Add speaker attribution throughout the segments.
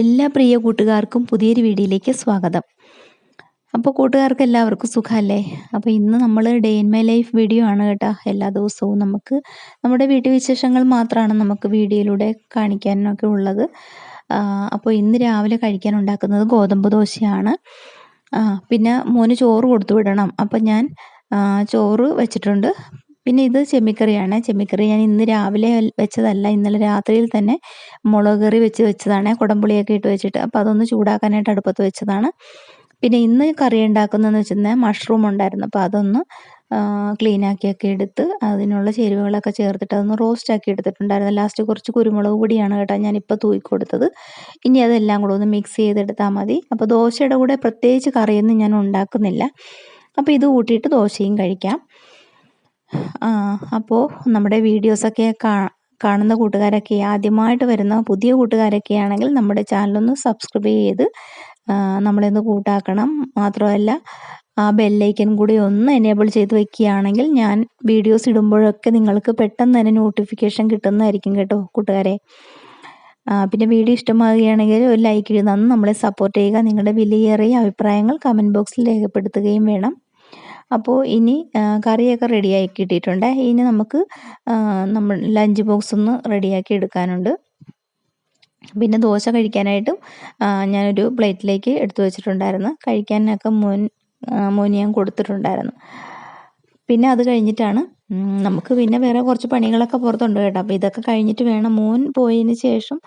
Speaker 1: എല്ലാ പ്രിയ കൂട്ടുകാർക്കും പുതിയൊരു വീഡിയോയിലേക്ക് സ്വാഗതം. അപ്പോൾ കൂട്ടുകാർക്ക് എല്ലാവർക്കും സുഖമല്ലേ? അപ്പോൾ ഇന്ന് നമ്മൾ day in my life video ആണ് കേട്ടോ. എല്ലാ ദിവസവും നമുക്ക് നമ്മുടെ വീട്ടുവിശേഷങ്ങൾ മാത്രമാണ് നമുക്ക് വീഡിയോയിലൂടെ കാണിക്കാനൊക്കെ ഉള്ളത്. അപ്പോൾ ഇന്ന് രാവിലെ കഴിക്കാൻ ഉണ്ടാക്കുന്നത് ഗോതമ്പ് ദോശയാണ്. പിന്നെ മോന് ചോറ് കൊടുത്തു വിടണം. അപ്പം ഞാൻ ചോറ് വെച്ചിട്ടുണ്ട്. പിന്നെ ഇത് ചെമ്മിക്കറിയാണ്. ചെമ്മിക്കറി ഞാൻ ഇന്ന് രാവിലെ വെച്ചതല്ല ഇന്നലെ രാത്രിയിൽ തന്നെ മുളക് കറി വെച്ച് വെച്ചതാണ്. കുടംപുളിയൊക്കെ ഇട്ട് വെച്ചിട്ട്. അപ്പോൾ അതൊന്ന് ചൂടാക്കാനായിട്ട് അടുപ്പത്ത് വെച്ചതാണ്. പിന്നെ ഇന്ന് കറി ഉണ്ടാക്കുന്നതെന്ന് വെച്ചിരുന്നാൽ മഷ്റൂം ഉണ്ടായിരുന്നു. അപ്പോൾ അതൊന്ന് ക്ലീൻ ആക്കിയൊക്കെ എടുത്ത് അതിനുള്ള ചേരുവകളൊക്കെ ചേർത്തിട്ട് അതൊന്ന് റോസ്റ്റ് ആക്കി എടുത്തിട്ടുണ്ടായിരുന്നു. ലാസ്റ്റ് കുറച്ച് കുരുമുളക് പൊടിയാണ് കേട്ടോ ഞാനിപ്പോൾ കൊടുത്തത് ഇനി അതെല്ലാം കൂടെ ഒന്ന് മിക്സ് ചെയ്തെടുത്താൽ മതി. അപ്പോൾ ദോശയുടെ കൂടെ പ്രത്യേകിച്ച് കറിയൊന്നും ഞാൻ ഉണ്ടാക്കുന്നില്ല. അപ്പോൾ ഇത് കൂട്ടിയിട്ട് ദോശയും കഴിക്കാം. അപ്പോൾ നമ്മുടെ വീഡിയോസൊക്കെ കാണുന്ന കൂട്ടുകാരൊക്കെ ആദ്യമായിട്ട് വരുന്ന പുതിയ കൂട്ടുകാരൊക്കെ ആണെങ്കിൽ നമ്മുടെ ചാനലൊന്ന് സബ്സ്ക്രൈബ് ചെയ്ത് നമ്മളിന്ന് കൂട്ടാക്കണം. മാത്രമല്ല ആ ബെല്ലൈക്കൻ കൂടി ഒന്ന് എനേബിൾ ചെയ്ത് വെക്കുകയാണെങ്കിൽ ഞാൻ വീഡിയോസ് ഇടുമ്പോഴൊക്കെ നിങ്ങൾക്ക് പെട്ടെന്ന് തന്നെ നോട്ടിഫിക്കേഷൻ കിട്ടുന്നതായിരിക്കും കേട്ടോ കൂട്ടുകാരെ. പിന്നെ വീഡിയോ ഇഷ്ടമാകുകയാണെങ്കിൽ ഒരു ലൈക്ക് ചെയ്ത് നമ്മളെ സപ്പോർട്ട് ചെയ്യുക. നിങ്ങളുടെ വിലയേറിയ അഭിപ്രായങ്ങൾ കമന്റ് ബോക്സിൽ രേഖപ്പെടുത്തുകയും വേണം. അപ്പോൾ ഇനി കറിയൊക്കെ റെഡിയാക്കി കിട്ടിയിട്ടുണ്ട്. ഇനി നമുക്ക് നമ്മൾ ലഞ്ച് ബോക്സ് ഒന്ന് റെഡിയാക്കി എടുക്കാനുണ്ട്. പിന്നെ ദോശ കഴിക്കാനായിട്ടും ഞാനൊരു പ്ലേറ്റിലേക്ക് എടുത്തു വെച്ചിട്ടുണ്ടായിരുന്നു. കഴിക്കാനൊക്കെ മോൻ മോന് ഞാൻ കൊടുത്തിട്ടുണ്ടായിരുന്നു. പിന്നെ അത് കഴിഞ്ഞിട്ടാണ് നമുക്ക് പിന്നെ വേറെ കുറച്ച് പണികളൊക്കെ പുറത്തുണ്ട് കേട്ടോ. അപ്പോൾ ഇതൊക്കെ കഴിഞ്ഞിട്ട് വേണം. മോൻ പോയതിന് ശേഷം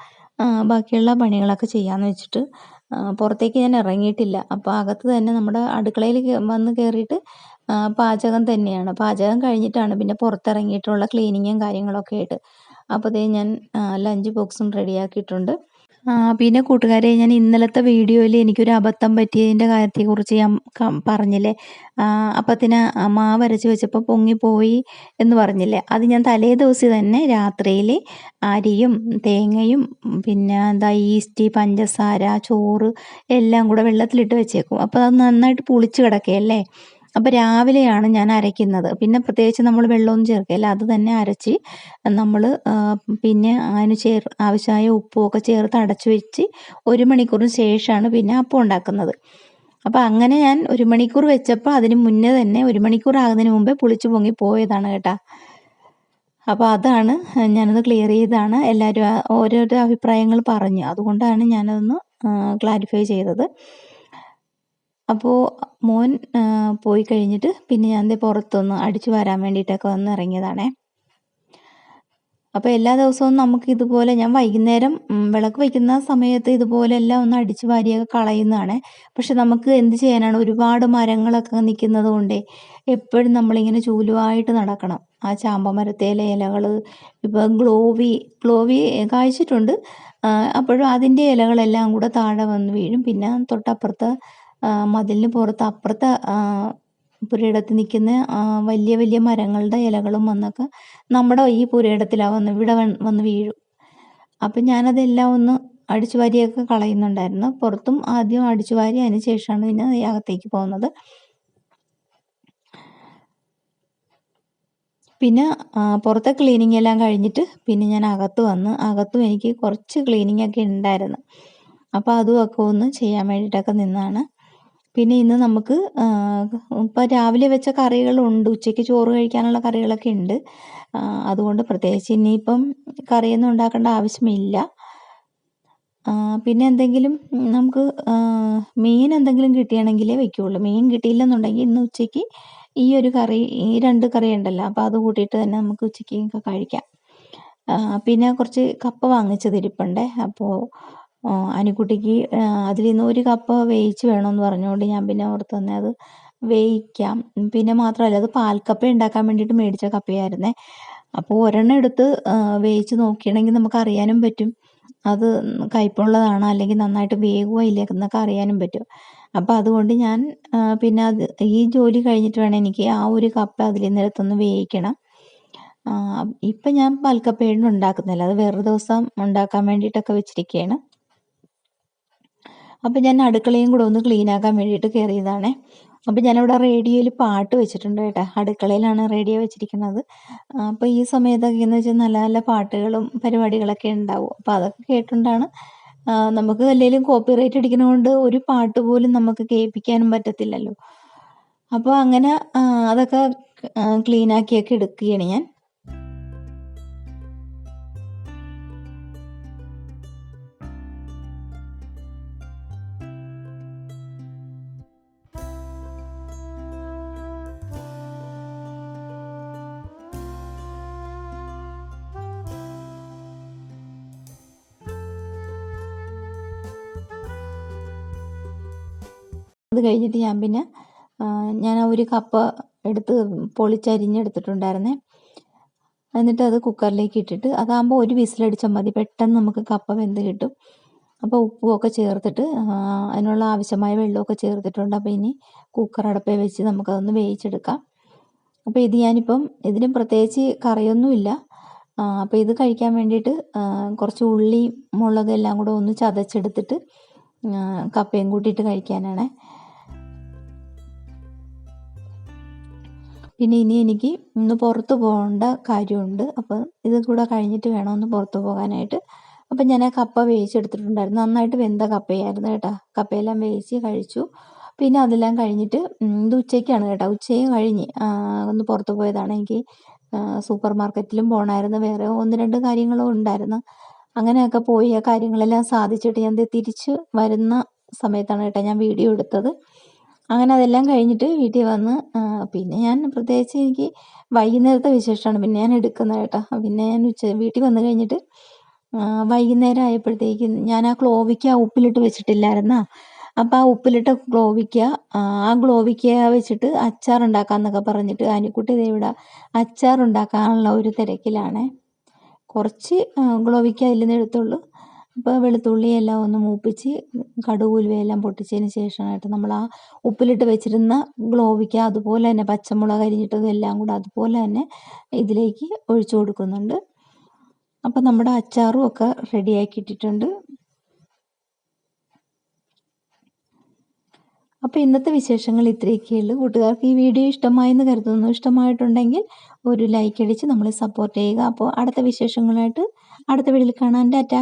Speaker 1: ബാക്കിയുള്ള പണികളൊക്കെ ചെയ്യാമെന്ന് വെച്ചിട്ട് പുറത്തേക്ക് ഞാൻ ഇറങ്ങിയിട്ടില്ല. അപ്പോൾ അകത്ത് തന്നെ നമ്മുടെ അടുക്കളയിൽ വന്ന് കയറിയിട്ട് പാചകം തന്നെയാണ്. പാചകം കഴിഞ്ഞിട്ടാണ് പിന്നെ പുറത്തിറങ്ങിയിട്ടുള്ള ക്ലീനിങ്ങും കാര്യങ്ങളൊക്കെ ആയിട്ട്. അപ്പോൾ ഞാൻ ലഞ്ച് ബോക്സും റെഡിയാക്കിയിട്ടുണ്ട് ആ, പിന്നെ കൂട്ടുകാരെ ഞാൻ ഇന്നലത്തെ വീഡിയോയിൽ എനിക്കൊരു അബദ്ധം പറ്റിയതിന്റെ കാര്യത്തെക്കുറിച്ച് ഞാൻ പറഞ്ഞില്ലേ? ആ, അപ്പത്തിന് മാവ് അരച്ച് വെച്ചപ്പോൾ പൊങ്ങിപ്പോയി എന്ന് പറഞ്ഞില്ലേ? അത് ഞാൻ തലേ ദിവസം തന്നെ രാത്രിയിൽ അരിയും തേങ്ങയും പിന്നെ എന്താ ഈസ്റ്റ് പഞ്ചസാര ചോറ് എല്ലാം കൂടെ വെള്ളത്തിലിട്ട് വെച്ചേക്കും. അപ്പോൾ അത് നന്നായിട്ട് പുളിച്ച് കിടക്കുകയല്ലേ? അപ്പോൾ രാവിലെയാണ് ഞാൻ അരയ്ക്കുന്നത്. പിന്നെ പ്രത്യേകിച്ച് നമ്മൾ വെള്ളമൊന്നും ചേർക്കില്ല അത് തന്നെ അരച്ച് നമ്മൾ പിന്നെ അതിന് ചേർ ആവശ്യമായ ഉപ്പുമൊക്കെ ചേർത്ത് അടച്ചു വെച്ച് ഒരു മണിക്കൂറിന് ശേഷമാണ് പിന്നെ അപ്പം ഉണ്ടാക്കുന്നത്. അപ്പോൾ അങ്ങനെ ഞാൻ ഒരു മണിക്കൂർ വെച്ചപ്പോൾ അതിന് മുന്നേ തന്നെ ഒരു മണിക്കൂർ ആകുന്നതിന് മുമ്പേ പുളിച്ചു പൊങ്ങി പോയതാണ് കേട്ടോ. അപ്പോൾ അതാണ് ഞാനത് ക്ലിയർ ചെയ്താണ് എല്ലാവരും ഓരോരോ അഭിപ്രായങ്ങൾ പറഞ്ഞു. അതുകൊണ്ടാണ് ഞാനതൊന്ന് ക്ലാരിഫൈ ചെയ്തത്. അപ്പോൾ മോൻ പോയി കഴിഞ്ഞിട്ട് പിന്നെ ഞാൻ ദേ പുറത്തൊന്ന് അടിച്ചു വരാൻ വേണ്ടിയിട്ടൊക്കെ വന്ന് ഇറങ്ങിയതാണേ. അപ്പോൾ എല്ലാ ദിവസവും നമുക്ക് ഇതുപോലെ ഞാൻ വൈകുന്നേരം വിളക്ക് വയ്ക്കുന്ന സമയത്ത് ഇതുപോലെ എല്ലാം ഒന്ന് അടിച്ചു വാരിയൊക്കെ കളയുന്നതാണ്. പക്ഷെ നമുക്ക് എന്ത് ചെയ്യാനാണ്? ഒരുപാട് മരങ്ങളൊക്കെ നിൽക്കുന്നത് കൊണ്ടേ എപ്പോഴും നമ്മളിങ്ങനെ ചൂലുവായിട്ട് നടക്കണം. ആ ചാമ്പ മരത്തേലെ ഇലകൾ ഇപ്പം ഗ്ലോവി ഗ്ലോവി കായ്ച്ചിട്ടുണ്ട്. അപ്പോഴും അതിന്റെ ഇലകളെല്ലാം കൂടെ താഴെ വന്ന് വീഴും. പിന്നെ തൊട്ടപ്പുറത്ത് മതിലിന് പുറത്ത് അപ്പുറത്തെ പുരയിടത്ത് നിൽക്കുന്ന വലിയ വലിയ മരങ്ങളുടെ ഇലകളും വന്നൊക്കെ നമ്മുടെ ഈ പുരയിടത്തിലാണ് വന്ന് ഇവിടെ വന്ന് വീഴും. അപ്പം ഞാനതെല്ലാം ഒന്ന് അടിച്ചു വാരിയൊക്കെ കളയുന്നുണ്ടായിരുന്നു. പുറത്തും ആദ്യം അടിച്ചു വാരി അതിന് ശേഷമാണ് പിന്നെ അകത്തേക്ക് പോകുന്നത്. പിന്നെ പുറത്തെ ക്ലീനിങ് എല്ലാം കഴിഞ്ഞിട്ട് പിന്നെ ഞാൻ അകത്ത് വന്ന് അകത്തും എനിക്ക് കുറച്ച് ക്ലീനിങ് ഒക്കെ ഉണ്ടായിരുന്നു. അപ്പോൾ ഒക്കെ ഒന്ന് ചെയ്യാൻ വേണ്ടിയിട്ടൊക്കെ നിന്നാണ്. പിന്നെ ഇന്ന് നമുക്ക് ഇപ്പോൾ രാവിലെ വെച്ച കറികളുണ്ട്. ഉച്ചയ്ക്ക് ചോറ് കഴിക്കാനുള്ള കറികളൊക്കെ ഉണ്ട്. അതുകൊണ്ട് പ്രത്യേകിച്ച് ഇനിയിപ്പം കറിയൊന്നും ഉണ്ടാക്കേണ്ട ആവശ്യമില്ല. പിന്നെ എന്തെങ്കിലും നമുക്ക് മീൻ എന്തെങ്കിലും കിട്ടിയാണെങ്കിലേ വെക്കുകയുള്ളൂ മീൻ കിട്ടിയില്ലെന്നുണ്ടെങ്കിൽ ഇന്ന് ഉച്ചയ്ക്ക് ഈ ഒരു കറി ഈ രണ്ട് കറി ഉണ്ടല്ലോ. അപ്പോൾ അത് കൂട്ടിയിട്ട് തന്നെ നമുക്ക് ഉച്ചയ്ക്ക് കഴിക്കാം. പിന്നെ കുറച്ച് കപ്പ വാങ്ങിച്ചത് ഇരിപ്പുണ്ടേ. അപ്പോൾ അനുക്കുട്ടിക്ക് അതിൽ നിന്ന് ഒരു കപ്പ് വേവിച്ച് വേണമെന്ന് പറഞ്ഞുകൊണ്ട് ഞാൻ പിന്നെ ഓർത്ത് തന്നെ അത് വേവിക്കാം. പിന്നെ മാത്രമല്ല അത് പാൽക്കപ്പ ഉണ്ടാക്കാൻ വേണ്ടിയിട്ട് മേടിച്ച കപ്പയായിരുന്നേ. അപ്പോൾ ഒരെണ്ണം എടുത്ത് വേവിച്ച് നോക്കിയാണെങ്കിൽ നമുക്ക് അറിയാനും പറ്റും. അത് കയ്പുള്ളതാണോ അല്ലെങ്കിൽ നന്നായിട്ട് വേകുമോ ഇല്ലേ എന്നൊക്കെ അറിയാനും പറ്റും. അപ്പോൾ അതുകൊണ്ട് ഞാൻ പിന്നെ അത് ഈ ജോലി കഴിഞ്ഞിട്ട് വേണം എനിക്ക് ആ ഒരു കപ്പ അതിൽ നിന്ന് എടുത്തൊന്ന് വേവിക്കണം. ഇപ്പം ഞാൻ പാൽക്കപ്പയാണ് ഉണ്ടാക്കുന്നില്ല. അത് വേറൊരു ദിവസം ഉണ്ടാക്കാൻ വേണ്ടിയിട്ടൊക്കെ വെച്ചിരിക്കുകയാണ് അപ്പം ഞാൻ അടുക്കളയും കൂടെ ഒന്ന് ക്ലീൻ ആക്കാൻ വേണ്ടിയിട്ട് കയറിയതാണേ അപ്പം ഞാനിവിടെ റേഡിയോയിൽ പാട്ട് വെച്ചിട്ടുണ്ട് കേട്ടോ. അടുക്കളയിലാണ് റേഡിയോ വെച്ചിരിക്കുന്നത്. അപ്പോൾ ഈ സമയത്തൊക്കെ എന്ന് വെച്ചാൽ നല്ല നല്ല പാട്ടുകളും പരിപാടികളൊക്കെ ഉണ്ടാവും. അപ്പോൾ അതൊക്കെ കേട്ടുകൊണ്ടാണ് നമുക്ക് നമുക്ക് കോപ്പി കോപ്പിറൈറ്റ് അടിക്കണതുകൊണ്ട് ഒരു പാട്ട് പോലും നമുക്ക് കേൾപ്പിക്കാനും പറ്റത്തില്ലല്ലോ. അപ്പോൾ അങ്ങനെ അതൊക്കെ ക്ലീൻ ആക്കിയൊക്കെ എടുക്കുകയാണ് ഞാൻ. അത് കഴിഞ്ഞിട്ട് ഞാൻ പിന്നെ ഞാൻ ഒരു കപ്പ എടുത്ത് പൊളിച്ചരിഞ്ഞെടുത്തിട്ടുണ്ടായിരുന്നേ എന്നിട്ട് അത് കുക്കറിലേക്ക് ഇട്ടിട്ട് അതാകുമ്പോൾ ഒരു വിസിലടിച്ചാൽ മതി. പെട്ടെന്ന് നമുക്ക് കപ്പ വെന്ത് കിട്ടും. അപ്പോൾ ഉപ്പുമൊക്കെ ചേർത്തിട്ട് അതിനുള്ള ആവശ്യമായ വെള്ളമൊക്കെ ചേർത്തിട്ടുണ്ട്. അപ്പോൾ ഇനി കുക്കർ അടപ്പേ വെച്ച് നമുക്കതൊന്ന് വേവിച്ചെടുക്കാം. അപ്പോൾ ഇത് ഞാനിപ്പം ഇതിന് പ്രത്യേകിച്ച് കറിയൊന്നുമില്ല. അപ്പോൾ ഇത് കഴിക്കാൻ വേണ്ടിയിട്ട് കുറച്ച് ഉള്ളി മുളക് എല്ലാം കൂടെ ഒന്ന് ചതച്ചെടുത്തിട്ട് കപ്പയും കൂട്ടിയിട്ട് കഴിക്കാനാണ്. പിന്നെ ഇനി എനിക്ക് ഇന്ന് പുറത്ത് പോകേണ്ട കാര്യമുണ്ട്. അപ്പോൾ ഇത് കൂടെ കഴിഞ്ഞിട്ട് വേണം ഒന്ന് പുറത്ത് പോകാനായിട്ട്. അപ്പം ഞാൻ ആ കപ്പ വേവിച്ചെടുത്തിട്ടുണ്ടായിരുന്നു. നന്നായിട്ട് വെന്ത കപ്പയായിരുന്നു കേട്ടോ. കപ്പയെല്ലാം വേവിച്ച് കഴിച്ചു. പിന്നെ അതെല്ലാം കഴിഞ്ഞിട്ട് ഇത് ഉച്ചയ്ക്കാണ് കേട്ടോ. ഉച്ചയും കഴിഞ്ഞ് ഒന്ന് പുറത്ത് പോയതാണ്. എനിക്ക് സൂപ്പർ മാർക്കറ്റിലും പോകണമായിരുന്നു വേറെ ഒന്ന് രണ്ട് കാര്യങ്ങളും ഉണ്ടായിരുന്നു. അങ്ങനെയൊക്കെ പോയി ആ കാര്യങ്ങളെല്ലാം സാധിച്ചിട്ട് ഞാൻ തിരിച്ച് വരുന്ന സമയത്താണ് കേട്ടോ ഞാൻ വീഡിയോ എടുത്തത്. അങ്ങനെ അതെല്ലാം കഴിഞ്ഞിട്ട് വീട്ടിൽ വന്ന് പിന്നെ ഞാൻ പ്രത്യേകിച്ച് എനിക്ക് വൈകുന്നേരത്തെ വിശേഷമാണ്. പിന്നെ ഞാൻ എടുക്കുന്നത് കേട്ടോ. പിന്നെ ഞാൻ ഉച്ച വീട്ടിൽ വന്നു കഴിഞ്ഞിട്ട് വൈകുന്നേരം ആയപ്പോഴത്തേക്കും ഞാൻ ആ ക്ലോവിക്ക ഉപ്പിലിട്ട് വെച്ചിട്ടില്ലായിരുന്നാ? അപ്പോൾ ആ ഉപ്പിലിട്ട ഗ്ലോവിക്ക ആ ഗ്ലോവിക്ക വെച്ചിട്ട് അച്ചാർ ഉണ്ടാക്കാന്നൊക്കെ പറഞ്ഞിട്ട് ആനിക്കുട്ടി ദേ ഇവിടെ അച്ചാർ ഉണ്ടാക്കാനുള്ള ഒരു തിരക്കിലാണ്. കുറച്ച് ഗ്ലോവിക്ക അതിൽ നിന്ന് എടുത്തുള്ളൂ. അപ്പോൾ വെളുത്തുള്ളി എല്ലാം ഒന്ന് മൂപ്പിച്ച് കടുക് ഉലുവയെല്ലാം പൊട്ടിച്ചതിന് ശേഷമായിട്ട് നമ്മൾ ആ ഉപ്പിലിട്ട് വെച്ചിരുന്ന ഗ്ലോവിക്ക അതുപോലെ തന്നെ പച്ചമുളക് അരിഞ്ഞിട്ടതും എല്ലാം കൂടെ അതുപോലെ തന്നെ ഇതിലേക്ക് ഒഴിച്ചു കൊടുക്കുന്നുണ്ട്. അപ്പം നമ്മുടെ അച്ചാറും ഒക്കെ റെഡിയാക്കി ഇട്ടിട്ടുണ്ട് അപ്പോൾ ഇന്നത്തെ വിശേഷങ്ങൾ ഇത്രയൊക്കെയുള്ളൂ കൂട്ടുകാർക്ക് ഈ വീഡിയോ ഇഷ്ടമായെന്ന് കരുതുന്നു. ഇഷ്ടമായിട്ടുണ്ടെങ്കിൽ ഒരു ലൈക്ക് അടിച്ച് നമ്മളെ സപ്പോർട്ട് ചെയ്യുക. അപ്പോൾ അടുത്ത വിശേഷങ്ങളായിട്ട് അടുത്ത വീഡിയോയിൽ കാണാൻ ടാറ്റ.